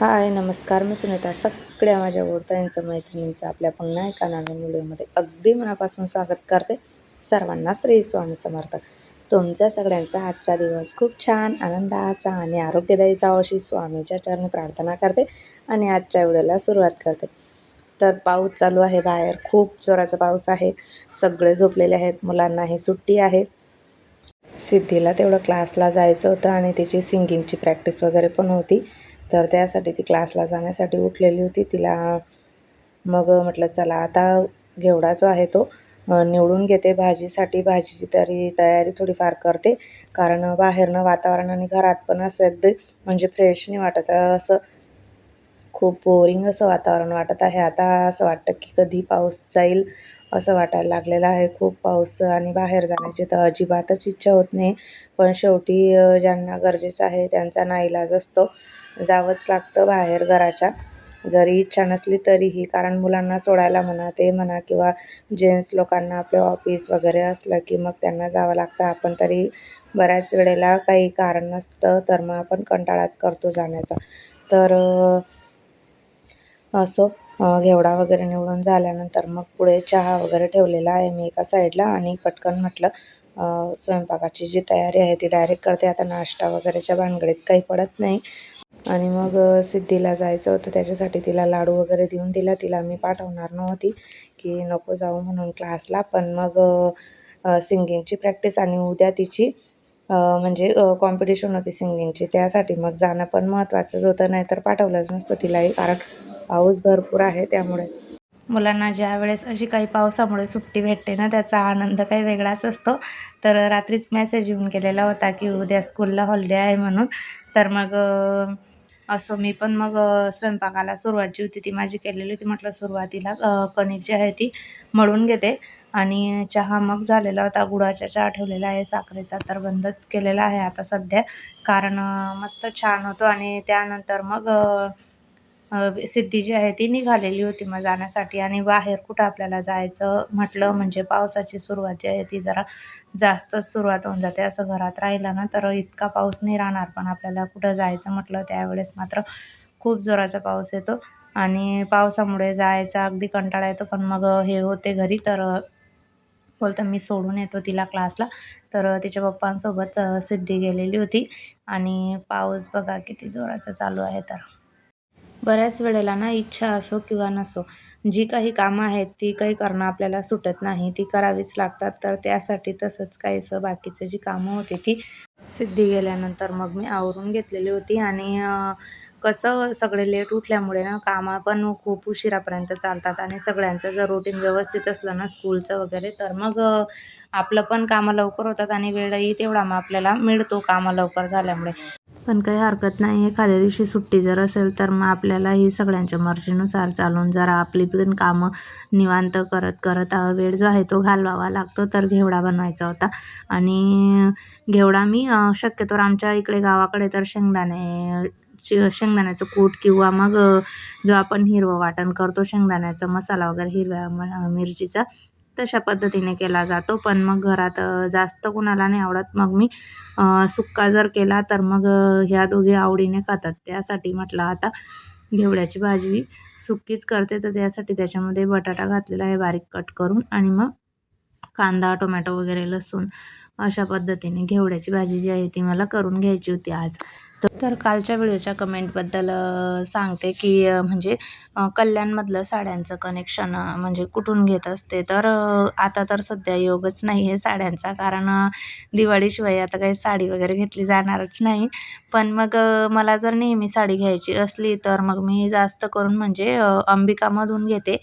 हाय नमस्कार. मी सुनीता. सगळ्या माझ्या ओळतांचं मैत्रिणींचं आपल्या पुन्हा एका नवीन व्हिडिओमध्ये अगदी मनापासून स्वागत करते. सर्वांना श्री स्वामी समर्थ. तुमच्या सगळ्यांचा आजचा दिवस खूप छान आनंदाचा आणि आरोग्यदायी जावं अशी स्वामीच्या चरणी प्रार्थना करते आणि आजच्या व्हिडिओला सुरुवात करते. तर पाऊस चालू आहे बाहेर. खूप जोराचा पाऊस आहे. सगळे झोपलेले आहेत. मुलांनाही सुट्टी आहे. सिद्धीला तेवढं क्लासला जायचं होतं आणि तिची सिंगिंगची प्रॅक्टिस वगैरे पण होती. तर त्यासाठी ती क्लासला जाण्यासाठी उठलेली होती. तिला मग म्हटलं चला आता घेवडा जो आहे तो निवडून घेते भाजीसाठी. भाजीची तरी तयारी थोडीफार करते. कारण बाहेरनं वातावरण आणि घरात पण असं अगदी म्हणजे फ्रेश नाही वाटत. असं खूप बोरिंग असं वातावरण वाटत आहे. आता असं वाटतं की कधी पाऊस जाईल असं वाटायला लागलेलं आहे. खूप पाऊस आणि बाहेर जाण्याची तर अजिबातच इच्छा होत नाही. पण शेवटी ज्यांना गरजेचं आहे त्यांचा नाईलाज असतो. जावंच लागतं बाहेर घराच्या. जरी इच्छा नसली तरीही कारण मुलांना सोडायला म्हणा ते म्हणा किंवा जेंट्स लोकांना आपलं ऑफिस वगैरे असलं की मग त्यांना जावं लागतं. आपण तरी बऱ्याच वेळेला काही कारण नसतं तर मग आपण कंटाळाच करतो जाण्याचा. तर असो घेवडा वगैरे निवडून झाल्यानंतर मग पुढे चहा वगैरे ठेवलेला आहे मी एका साईडला आणि पटकन म्हटलं स्वयंपाकाची जी तयारी आहे ती डायरेक्ट करते. आता नाश्ता वगैरेच्या भानगडीत काही पडत नाही. आणि मग सिद्धीला जायचं होतं. त्याच्यासाठी तिला लाडू वगैरे देऊन दिला. तिला मी पाठवणार नव्हती की नको जाऊ म्हणून क्लासला. पण मग सिंगिंगची प्रॅक्टिस आणि उद्या तिची म्हणजे कॉम्पिटिशन होती सिंगिंगची. त्यासाठी मग जाणं पण महत्त्वाचंच होतं नाहीतर पाठवलंच नसतं. तिलाही कारण पाऊस भरपूर आहे त्यामुळे. मुलांना ज्या वेळेस अशी काही पावसामुळे सुट्टी भेटते ना त्याचा आनंद काही वेगळाच असतो. तर रात्रीच मेसेज येऊन गेलेला होता की उद्या स्कूलला हॉलिडे आहे म्हणून. तर मग असं मी पण मग स्वयंपाकाला सुरुवात जी होती ती माझी केलेली होती. म्हटलं सुरुवातीला कणिक जी आहे ती मळून घेते. आणि चहा मग झालेला होता. गुळाचा चहा ठेवलेला आहे. साखरेचा तर बंदच केलेला आहे आता सध्या. कारण मस्त छान होतो. आणि त्यानंतर मग सिद्धी जी आहे ती निघालेली होती मग जाण्यासाठी आणि बाहेर कुठं आपल्याला जायचं म्हटलं म्हणजे पावसाची सुरुवात जी आहे ती जरा जास्तच सुरुवात होऊन जाते. असं घरात राहिलं ना तर इतका पाऊस नाही राहणार. पण आपल्याला कुठं जायचं म्हटलं त्यावेळेस मात्र खूप जोराचा पाऊस येतो. आणि पावसामुळे जायचा अगदी कंटाळा येतो. पण मग हे होते घरी तर बोलतं मी सोडून येतो तिला क्लासला. तर तिच्या पप्पांसोबत सिद्धी गेलेली होती. आणि पाऊस बघा किती जोराचा चालू आहे तर. बऱ्याच वेळेला ना इच्छा असो किंवा नसो जी काही कामं आहेत ती काही करणं आपल्याला सुटत नाही ती करावीच लागतात. तर त्यासाठी तसंच काहीसं बाकीचं जी कामं होती ती सिद्धी गेल्यानंतर मग मी आवरून घेतलेली होती. आणि कसं सगळे लेट उठल्यामुळे ना कामं पण खूप उशिरापर्यंत चालतात. आणि सगळ्यांचं जर रुटीन व्यवस्थित असलं ना स्कूलचं वगैरे तर मग आपलं पण कामं लवकर होतात आणि वेळही तेवढा मग आपल्याला मिळतो कामं लवकर झाल्यामुळे. पण काही हरकत नाही एखाद्या दिवशी सुट्टी जर असेल तर मग आपल्याला ही सगळ्यांच्या मर्जीनुसार चालून जरा आपली पण कामं निवांत करत करत वेळ जो आहे तो घालवावा लागतो. तर घेवडा बनवायचा होता. आणि घेवडा मी शक्यतोवर आमच्या इकडे गावाकडे तर शेंगदाणे शेंगदाण्याचं कूट किंवा मग जो आपण हिरवं वाटण करतो शेंगदाण्याचा मसाला वगैरे हिरव्या मिरचीचा तशा पद्धतीने केला जातो. पण मग घरात जास्त कुणाला नाही आवडत. मग मी सुक्का जर केला तर मग ह्या दोघे आवडीने खातात. त्यासाठी म्हटलं आता घेवड्याची भाजी सुक्कीच करते. तर त्यासाठी त्याच्यामध्ये बटाटा घातलेला आहे बारीक कट करून. आणि मग कांदा टोमॅटो वगैरे लसूण अशा पद्धतीने घेवड्याची भाजी जी आहे ती मला करून घ्यायची होती आज. तर कालच्या व्हिडिओच्या कमेंटबद्दल सांगते की म्हणजे कल्याणमधलं साड्यांचं कनेक्शन म्हणजे कुठून घेत असते. तर आता तर सध्या योगच नाही आहे साड्यांचा कारण दिवाळीशिवाय आता काही साडी वगैरे घेतली जाणारच नाही. पण मग मला जर नेहमी साडी घ्यायची असली तर मग मी जास्त करून म्हणजे अंबिकामधून घेते.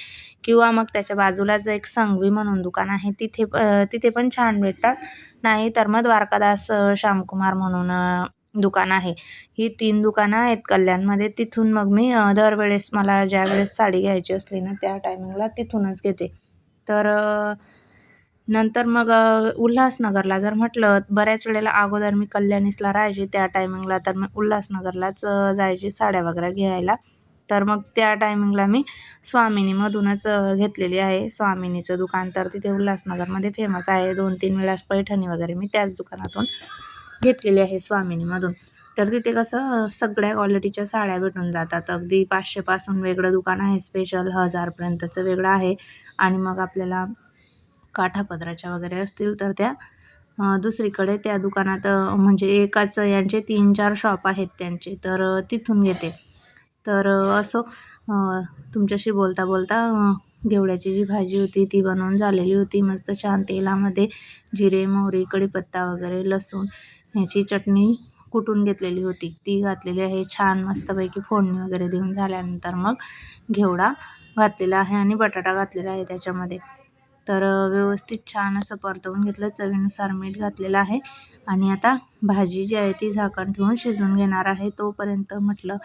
किंवा मग त्याच्या बाजूलाच एक संघवी म्हणून दुकान आहे तिथे तिथे पण छान भेटतात. नाही तर मग द्वारकादास श्यामकुमार म्हणून दुकान आहे. ही तीन दुकानं आहेत कल्याणमध्ये. तिथून मग मी दरवेळेस मला ज्यावेळेस साडी घ्यायची असली ना त्या टायमिंगला तिथूनच घेते. तर नंतर मग उल्हासनगरला जर म्हटलं बऱ्याच वेळेला अगोदर मी कल्याणीसला राहायची त्या टायमिंगला तर मी उल्हासनगरलाच जायची साड्या वगैरे घ्यायला. तर मग त्या टायमिंगला मी स्वामिनीमधूनच घेतलेली आहे स्वामिनीचं दुकान. तर तिथे उल्हासनगरमध्ये फेमस आहे. दोन तीन वेळास पैठणी वगैरे मी त्याच दुकानातून घेतलेली आहे स्वामिनीमधून तर तिथे कसं सगळ्या क्वालिटीच्या साड्या भेटून जातात. अगदी पाचशेपासून वेगळं दुकान आहे स्पेशल हजारपर्यंतचं वेगळं आहे. आणि मग आपल्याला काठापदराच्या वगैरे असतील तर त्या दुसरीकडे त्या दुकानात म्हणजे एकाच यांचे तीन चार शॉप आहेत त्यांचे तर तिथून घेते. तर असो तुमच्याशी बोलता बोलता घेवड्याची जी भाजी होती ती बनवून झालेली होती मस्त छान तेलामध्ये जिरे मोहरी कढीपत्ता वगैरे लसूण ह्याची चटणी कुटून घेतलेली होती. ती घातलेली आहे छान मस्तपैकी फोडणी वगैरे देऊन झाल्यानंतर मग घेवडा घातलेला आहे आणि बटाटा घातलेला आहे त्याच्यामध्ये. तर व्यवस्थित छान असं परतवून घेतलं. चवीनुसार मीठ घातलेलं आहे. आणि आता भाजी जी आहे ती झाकण ठेवून शिजून घेणार आहे. तोपर्यंत म्हटलं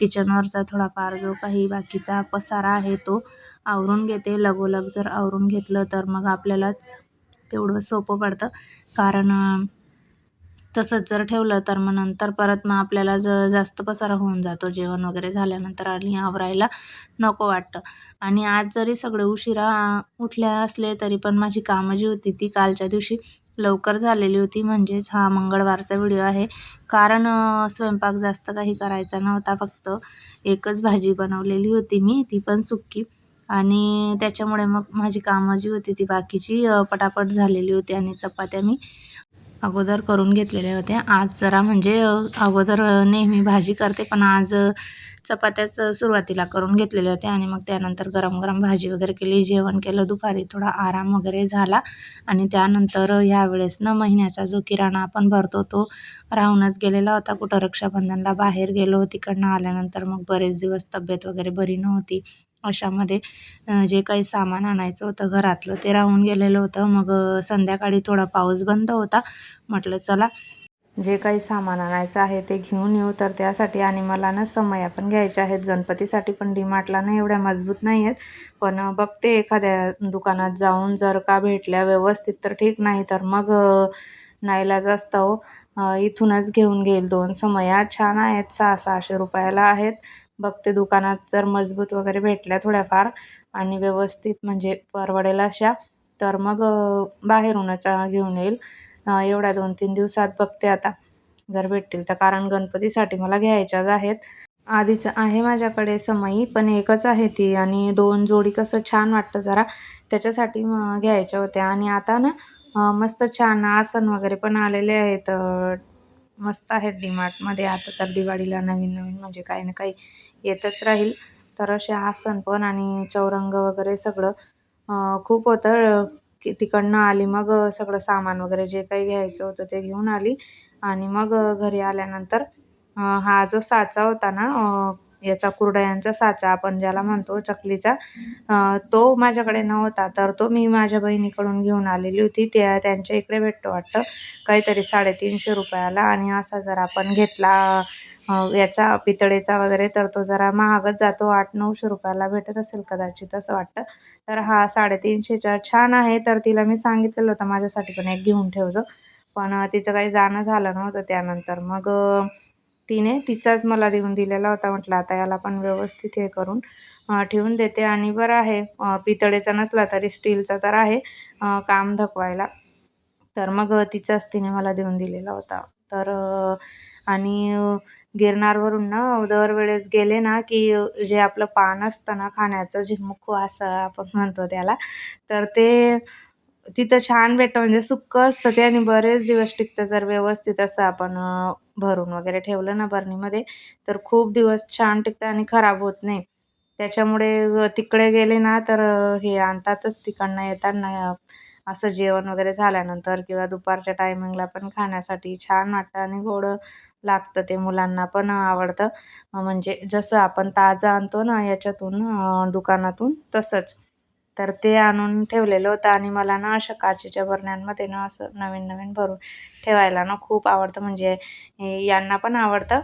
किचनवरचा थोडाफार जो काही बाकीचा पसारा आहे तो आवरून घेते. लगोलग जर आवरून घेतलं तर मग आपल्यालाच तेवढं सोपं पडतं. कारण तसंच जर ठेवलं तर मग नंतर परत मग आपल्याला ज जास्त पसारा होऊन जातो. जेवण वगैरे झाल्यानंतर आणि आवरायला नको वाटतं. आणि आज जरी सगळे उशिरा उठल्या असले तरी पण माझी कामं जी होती ती कालच्या दिवशी लवकर झालेली होती. म्हणजेच हा मंगळवारचा व्हिडिओ आहे. कारण स्वयंपाक जास्त काही करायचा नव्हता. फक्त एकच भाजी बनवलेली होती मी. ती पण सुक्की. आणि त्याच्यामुळे मग माझी कामं जी होती ती बाकीची पटापट झालेली होती. आणि चपात्या मी अगोदर करून घेतलेल्या होत्या. आज जरा म्हणजे अगोदर नेहमी भाजी करते पण आज चपात्याच सुरुवातीला करून घेतलेल्या होत्या आणि मग त्यानंतर गरम गरम भाजी वगैरे केली जेवण केलं दुपारी थोडा आराम वगैरे झाला आणि त्यानंतर ह्यावेळेस ना महिन्याचा जो किराणा आपण भरतो तो राहूनच गेलेला होता. कुठं रक्षाबंधनला बाहेर गेलो तिकडनं आल्यानंतर मग बरेच दिवस तब्येत वगैरे बरी नव्हती. अशामध्ये जे काही सामान आणायचं होतं घरातलं ते राहून गेलेलं होतं. मग संध्याकाळी थोडा पाऊस बंद होता. म्हटलं चला जे काही सामान आणायचं आहे ते घेऊन येऊ. तर त्यासाठी आणि मला ना समया पण घ्यायच्या आहेत. गणपतीसाठी पण डीमार्टला ना एवढ्या मजबूत नाही आहेत. पण बघते एखाद्या दुकानात जाऊन. जर का भेटल्या व्यवस्थित तर ठीक. नाही तर मग नाईलाज हो. असतं इथूनच घेऊन घेईल दोन. समया छान आहेत. सहा सहाशे रुपयाला आहेत. बघते दुकानात जर मजबूत वगैरे भेटल्या थोड्याफार आणि व्यवस्थित म्हणजे परवडेल अशा तर मग बाहेरूनच घेऊन येईल. एवढ्या दोन तीन दिवसात बघते आता. जर भेटतील तर कारण गणपतीसाठी मला घ्यायच्याच आहेत. आधीच आहे माझ्याकडे समई पण एकच आहे ती आणि दोन जोडी कसं छान वाटतं जरा त्याच्यासाठी मग घ्यायच्या होत्या. आणि आता ना मस्त छान आसन वगैरे पण आलेले आहेत मस्त आहेत डीमार्टमध्ये आता तर दिवाळीला नवीन नवीन म्हणजे काही ना काही येतच राहील. तर असे आसन पण आणि चौरंग वगैरे सगळं खूप होतं. की तिकडनं आली मग सगळं सामान वगैरे जे काही घ्यायचं होतं ते घेऊन आली. आणि मग घरी आल्यानंतर हा जो साचा होता ना याचा कुरडयांचा साचा आपण ज्याला म्हणतो चकलीचा तो माझ्याकडे नव्हता. तर तो मी माझ्या बहिणीकडून घेऊन आलेली होती. त्या त्यांच्या इकडे भेटतो वाटतं. काहीतरी साडेतीनशे रुपयाला आणि असा जर आपण घेतला. याचा पितळेचा वगैरे तर तो जरा महागच जातो. आठ नऊशे रुपयाला भेटत असेल कदाचित असं वाटतं. तर हा साडेतीनशेचा छान आहे. तर तिला मी सांगितलेलं होतं माझ्यासाठी पण एक घेऊन ठेवजो पण तिचं काही जाणं झालं नव्हतं त्यानंतर. मग तिने तिचाच मला देऊन दिलेला होता. म्हटलं आता याला पण व्यवस्थित हे करून ठेवून देते. आणि बरं आहे पितळेचा नसला तरी स्टीलचा तर आहे काम धकवायला. तर मग तिचाच तिने मला देऊन दिलेला होता. तर आणि गिरनारवरून ना दरवेळेस गेले ना की जे आपलं पान असतं ना खाण्याचं झिमुख असं आपण म्हणतो त्याला तर ते तिथं छान भेटतं म्हणजे सुक्कं असतं ते आणि बरेच दिवस टिकतं. जर व्यवस्थित असं आपण भरून वगैरे ठेवलं ना बरणीमध्ये तर खूप दिवस छान टिकतं आणि खराब होत नाही. त्याच्यामुळे तिकडे गेले ना तर हे आणतातच तिकडनं येताना असं जेवण वगैरे झाल्यानंतर किंवा दुपारच्या टायमिंगला पण खाण्यासाठी छान वाटतं आणि गोड लागतं ते मुलांना पण आवडतं. म्हणजे जसं आपण ताजं आणतो ना याच्यातून दुकानातून तसंच. तर ते आणून ठेवलेलं होतं आणि मला ना अशा काचेच्या बरण्यांमध्ये ना असं नवीन नवीन भरून ठेवायला ना खूप आवडतं. म्हणजे यांना पण आवडतं.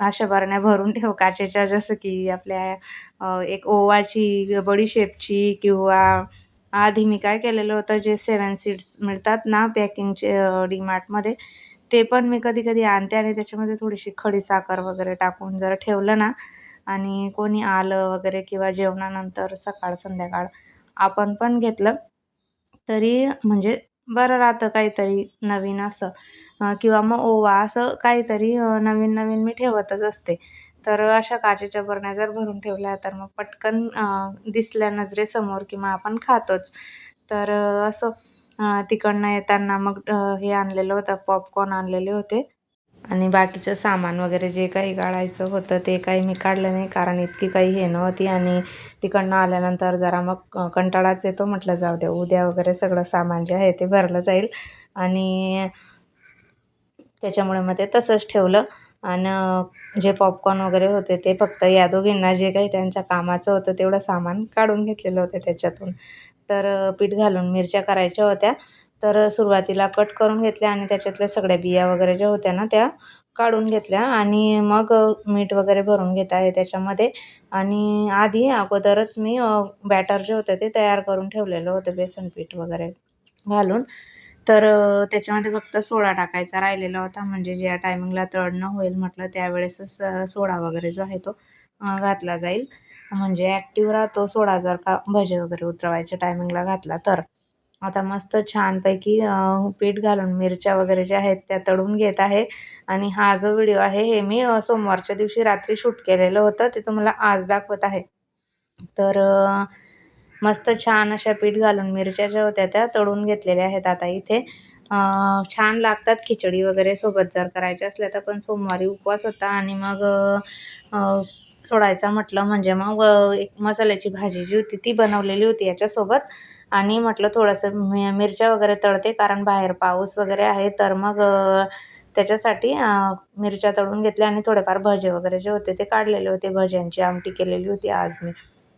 अशा बरण्या भरून ठेव काचेच्या. जसं की आपल्या एक ओवाची बडीशेपची किंवा आधी मी काय केलेलं होतं जे सेवन सीड्स मिळतात ना पॅकिंगचे डीमार्टमध्ये ते पण मी कधी कधी आणते आणि त्याच्यामध्ये थोडीशी खडीसाखर वगैरे टाकून जर ठेवलं ना आणि कोणी आलं वगैरे किंवा जेवणानंतर सकाळ संध्याकाळ आपण पण घेतलं. तरी म्हणजे बरं राहतं काहीतरी नवीन असं. किंवा मग ओवा असं काहीतरी नवीन नवीन मी ठेवतच असते. तर अशा काचेच्या बरण्या जर भरून ठेवल्या तर मग पटकन दिसल्या नजरेसमोर किंवा आपण खातोच. तर असं तिकडनं येताना मग हे आणलेलं होतं पॉपकॉर्न आणलेले होते. आणि बाकीचं सामान वगैरे जे काही काढायचं होतं ते काही मी काढलं नाही कारण इतकी काही हे नव्हती. आणि तिकडनं आल्यानंतर जरा मग कंटाळाच येतो म्हटलं जाऊ द्या उद्या वगैरे सगळं सामान जे आहे ते भरलं जाईल. आणि त्याच्यामुळे मग ते तसंच ठेवलं. आणि जे पॉपकॉर्न वगैरे होते ते फक्त या दोघींना जे काही त्यांच्या कामाचं होतं तेवढं सामान काढून घेतलेलं होतं त्याच्यातून. तर पीठ घालून मिरच्या करायच्या होत्या. तर सुरुवातीला कट करून घेतल्या आणि त्याच्यातल्या सगळ्या बिया वगैरे ज्या होत्या ना त्या काढून घेतल्या. आणि मग मीठ वगैरे भरून घेत आहे त्याच्यामध्ये. आणि आधी अगोदरच मी बॅटर जे होतं ते तयार करून ठेवलेलं होतं बेसन पीठ वगैरे घालून. तर त्याच्यामध्ये फक्त सोडा टाकायचा राहिलेला होता. म्हणजे ज्या टायमिंगला तळणं होईल म्हटलं त्यावेळेसच सोडा वगैरे जो आहे तो घातला जाईल. म्हणजे ॲक्टिव्ह राहतो सोडा जर का भजे वगैरे उतरवायच्या टायमिंगला घातला तर. आता मस्त छानपैकी पीठ घालून मिरच्या वगैरे ज्या आहेत त्या तळून घेत आहे. आणि हा जो व्हिडिओ आहे हे मी सोमवारच्या दिवशी रात्री शूट केलेलं होतं ते तुम्हाला आज दाखवत आहे. तर मस्त छान अशा पीठ घालून मिरच्या ज्या होत्या त्या तळून घेतलेल्या आहेत आता इथे. छान लागतात खिचडी वगैरे सोबत जर करायच्या असल्या तर पण सोमवारी उपवास होता. आणि मग सोडायचा म्हटलं म्हणजे मग एक मसाल्याची भाजी जी होती ती बनवलेली होती याच्यासोबत. आणि म्हटलं थोडंसं मि मिरच्या वगैरे तळते कारण बाहेर पाऊस वगैरे आहे तर मग त्याच्यासाठी मिरच्या तळून घेतल्या आणि थोडेफार भजे वगैरे जे होते ते काढलेले होते. भज्यांची आमटी केलेली होती आज मी.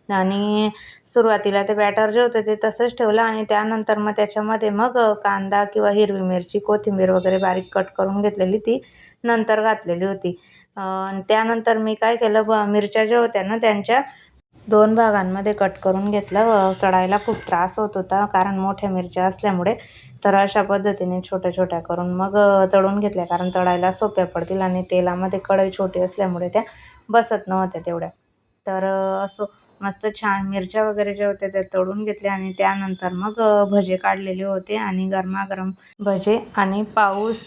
आणि सुरुवातीला ते बॅटर जे होतं ते तसंच ठेवलं आणि त्यानंतर मग त्याच्यामध्ये मग कांदा किंवा हिरवी मिरची कोथिंबीर वगैरे बारीक कट करून घेतलेली ती नंतर घातलेली होती. त्यानंतर मी काय केलं ब मिरच्या ज्या होत्या ना त्यांच्या दोन भागांमध्ये कट करून घेतलं. चढायला खूप त्रास होत होता कारण मोठ्या मिरच्या असल्यामुळे. तर अशा पद्धतीने छोट्या छोट्या करून मग तळून घेतल्या कारण तळायला सोप्या पडतील आणि तेलामध्ये कढई छोटी असल्यामुळे त्या बसत नव्हत्या तेवढ्या. तर असं मस्त छान मिरच्या वगैरे ज्या होत्या त्या तळून घेतल्या आणि त्यानंतर मग भजे काढलेले होते आणि गरमागरम भजे आणि पाऊस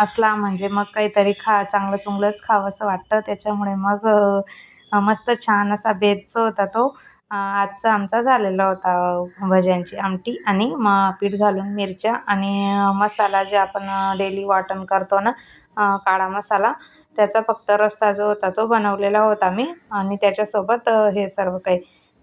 असला म्हणजे मग काहीतरी खा चांगलं चुंगलंच खावंसं वाटतं. त्याच्यामुळे मग मस्त छान असा बेतचा होता तो. आजचा आमचा झालेला होता भज्यांची आमटी आणि मग पीठ घालून मिरच्या आणि मसाला जे आपण डेली वाटण करतो ना काळा मसाला त्याचा फक्त रस्सा जो होता तो बनवलेला होता मी आणि त्याच्यासोबत हे सर्व काही.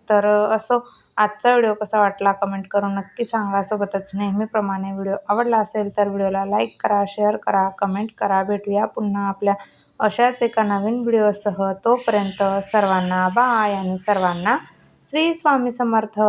तर असो आजचा व्हिडिओ कसा वाटला कमेंट करून नक्की सांगा. सोबतच नेहमीप्रमाणे व्हिडिओ आवडला असेल तर व्हिडिओला लाईक करा शेअर करा कमेंट करा. भेटूया पुन्हा आपल्या अशाच एका नवीन व्हिडिओसह. तोपर्यंत सर्वांना बाय आणि सर्वांना श्री स्वामी समर्थ.